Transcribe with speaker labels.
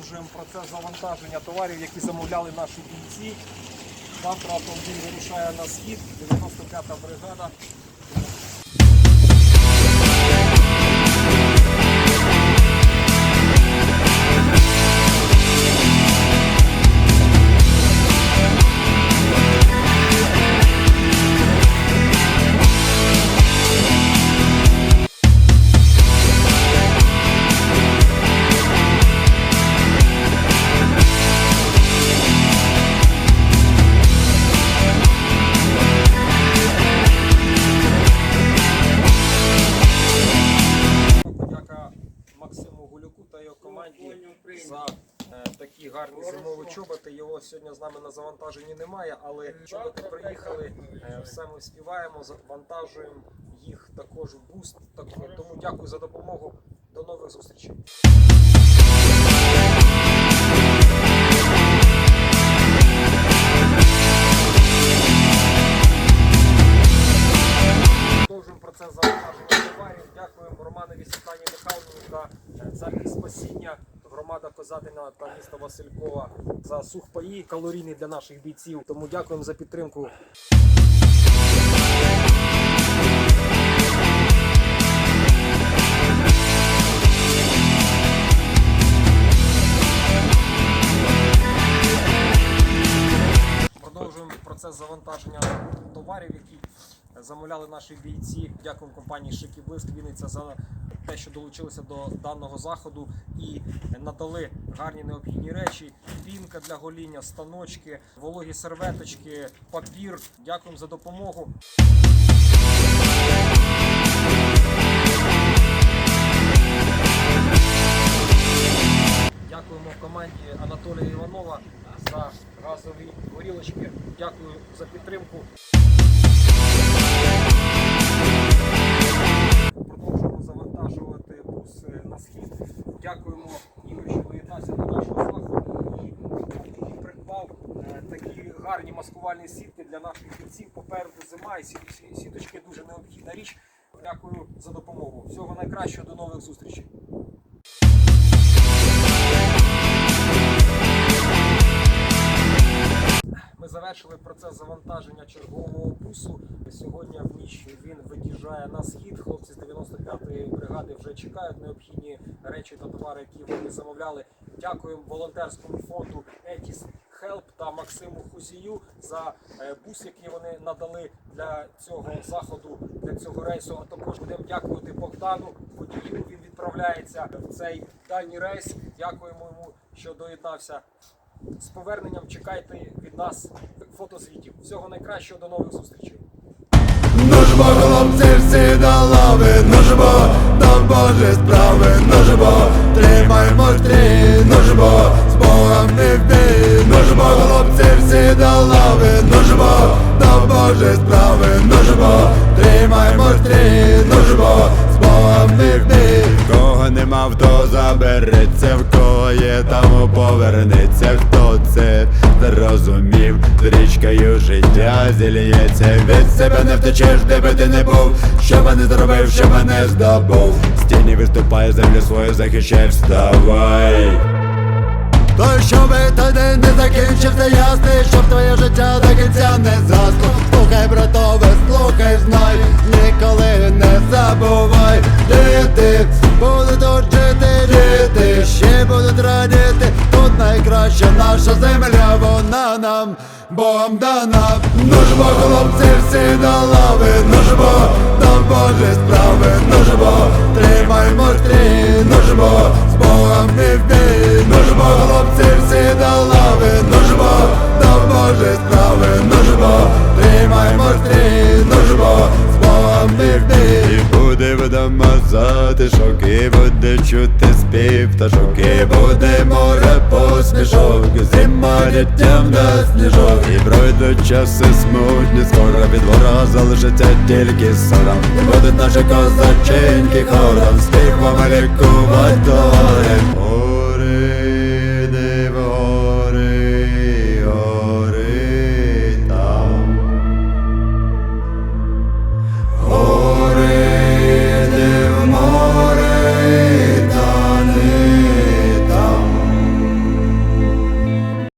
Speaker 1: 2023 року продовжуємо процес завантаження товарів, які замовляли наші бійці. Завтра автомобіль вирушає на схід, 95-та бригада. Команді за е, такі гарні зимові чоботи. Його сьогодні з нами на завантаженні немає, але чоботи приїхали, е, все ми співаємо, завантажуємо їх також в буст. Тому дякую за допомогу. До нових зустрічей. Романові Світлані Михайловні за е, захист спасіння. Громада Козатина та міста Василькова за сухпаї калорійні для наших бійців. Тому дякуємо за підтримку. Продовжуємо процес завантаження товарів, які замовляли наші бійці. Дякуємо компанії Шики Блиск Вінниця за те, що долучилися до даного заходу і надали гарні необхідні речі: пінка для гоління, станочки, вологі серветочки, папір. Дякуємо за допомогу. Дякуємо команді Анатолія Іванова за газові горілочки. Дякую за підтримку. Схід. Дякуємо Ігорю, що доєднався до нашого заходу і придбав е, такі гарні маскувальні сітки для наших бійців. Попереду зима і сі- сі- сіточки дуже необхідна річ. Дякую за допомогу. Всього найкращого, до нових зустрічей. Ми процес завантаження чергового бусу. Сьогодні в ніч він від'їжджає на схід. Хлопці з 95-ї бригади вже чекають необхідні речі та товари, які вони замовляли. Дякуємо волонтерському фонду Етіс Хелп та Максиму Хузію за е, бус, який вони надали для цього заходу, для цього рейсу. А також будемо дякувати Богдану водію. Він відправляється в цей дальній рейс. Дякуємо йому, що доєднався. З поверненням чекайте від нас фотозвітів. Всього найкращого, до нових зустрічей.
Speaker 2: Нужбо, хлопці всі до лави, нужбо, там Божі справи, нужбо, тримаймо стрій, нужбо, з Богом не в бій, нужбо, всі до лави, нужбо, до Божі справи, нужбо, тримаймо стрій, нужбо, з Богом не в. Кого не мав, то забереться, в кого є, тому повернеться, хто це зрозумів, річкою життя зільється, від себе не втечеш, де би ти не був, що би не зробив, що би не здобув, з тіні виступає, землю свою захищай, вставай. То щоби той день не закінчився ясний, щоб твоє життя до кінця не засло Слухай, братове, слухай, знай, ніколи не забувай. Діти, будуть тут діти, ще будуть радіти. Тут найкраща наша земля, вона нам Богом дана. Нужбо, хлопці, всі до лави, нужбо, там Божі справи, нужбо, тримаймо стрій, нужбо, з Богом не в бій, нужбо, хлопці, всі до лави, нужбо, там Божі справи, нужбо, тримаймо стрій, нужбо, з Богом не. І буде вдома затишок, і буде чути спів пташок, і буде море посмішок, зима літням на сніжок, і пройдуть часи смутні, скоро від ворога залишиться тільки сором, і будуть наші козаченьки хором, співом лікувати горем.